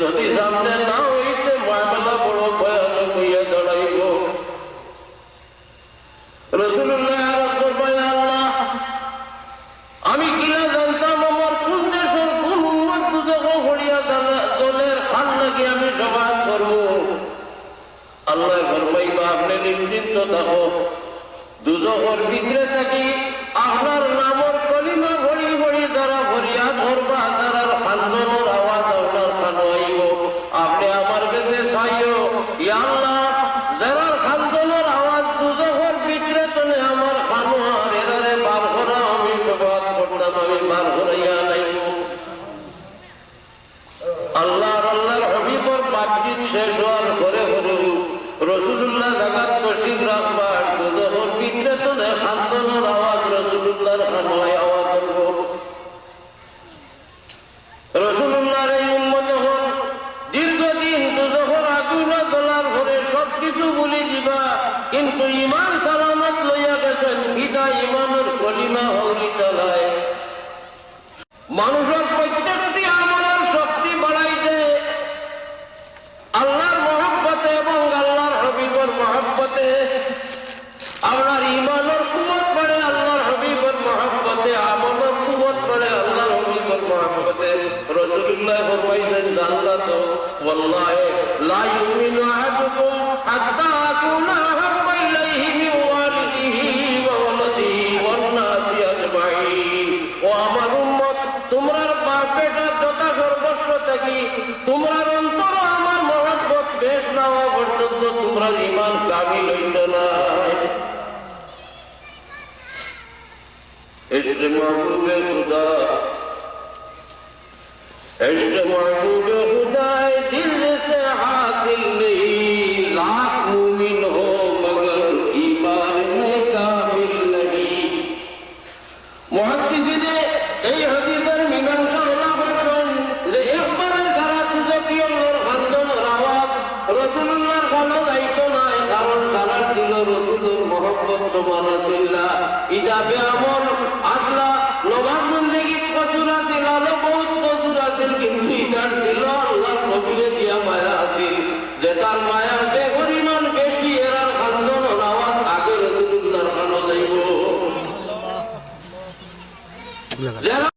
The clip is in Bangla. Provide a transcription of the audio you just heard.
যদি সামনে না হইতে মামলা বড় ভয়ানক হইয়া দাঁড়াইব রসুল্লাহ থাকো। দুজকর ভিতরে থাকি, আপনার নামর কলিমা ভরি ভরি যারা ভরিয়া ধরবা তারার খান্দনের আওয়াজ আপনার খানো আইব আপনি আমার কাছে যারার খান্দনের আওয়াজ তলে আমার বার করা আমি করতাম, আমি বার করাইয়া নাইব আল্লাহর হবিবর বাতচিত শেষ হওয়ার পরে পরে রসুল্লাহ জাগাত তসিব রাখবার দুজহর পিঠে তোলে খান্দনের আওয়াজ রসুল্লাহর ইমানের কলিমা হৌরি চালায় মানুষের প্রত্যেকটি আমলের শক্তি বাড়াইতে আল্লাহর মহব্বতে এবং আল্লাহর হবিবর মহব্বতে। আপনার ইমানের কুমত পড়ে আল্লাহর হবিবর মহব্বতে। আমলের কুমত পড়ে আল্লাহর হবিবর মহব্বতে। রসুল্লাহ ফরমাইছেন জানলা তো ওয়াল্লাহি লা ইউমিনু আহাদুকুম হাত্তা আকুনা হাব্বা আমার ইমান কামিল হইত না। এসে মাহবুবে হুদায় এসে মাহবুবে হুদায় তারা ছিল রসুলের সমান আছিল ইজাবে আমল আসলা নবাব আলো বহুত কিন্তু ছিল নবীরে দিয়া মায়া আছিল। যে তার মায়ার যে পরিমাণ বেশি এরার আওয়াজ আগে রসুল্লাহর খানো যাইব।